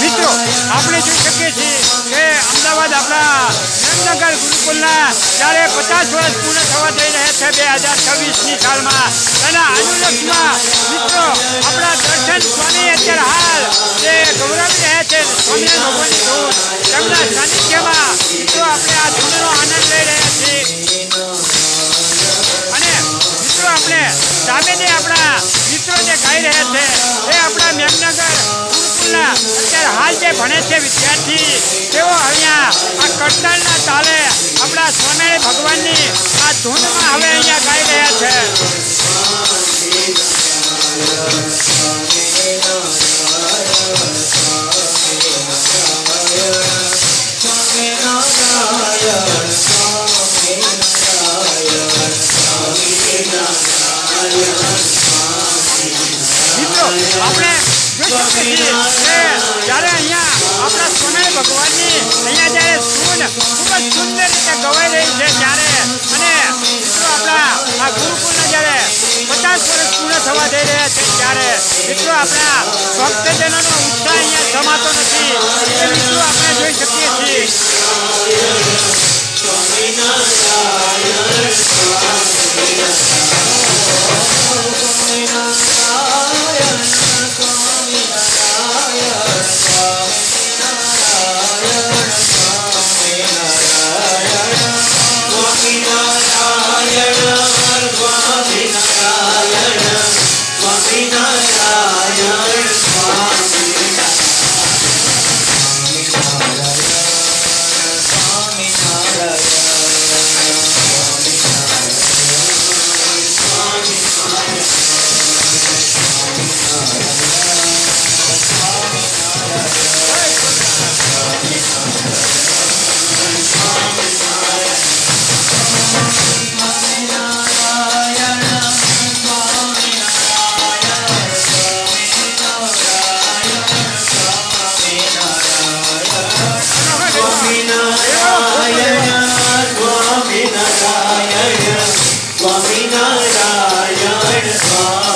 મિત્રો, આપણે જોઈ શકીએ છીએ કે અમદાવાદ આપણા જામનગર ગુરુકુલના જ્યારે પચાસ વર્ષ પૂર્ણ થવા જઈ રહ્યા છે બે હજાર છવ્વીસની સાલમાં તેના અનુલક્ષમાં મિત્રો આપણા દર્શન સ્વામી અત્યારે હાલ જે ગૌરવી રહ્યા છે સ્વામી ભગવાનની ધૂન, તેમના સાનિધ્યમાં મિત્રો આપણે આ ધૂનનો આનંદ લઈ રહ્યા છીએ. અને મિત્રો આપણે સામેની આપણા મિત્રો જે ગાઈ રહ્યા છે, એ આપણા મેમનગર અત્યારે હાલ જે ભણે છે વિદ્યાર્થી, તેઓ અહીંયા આ કરતાલના તાલે આપણા સ્વામિનારાયણ ભગવાનની આ ધૂનમાં હવે અહીંયા ગાઈ રહ્યા છે. થવા જઈ રહ્યા છે ત્યારે. મિત્રો, આપણા ભક્તજનોનો ઉત્સાહ અહીંયા સમાતો નથી મિત્રો, આપણે જોઈ શકીએ છીએ. Bye.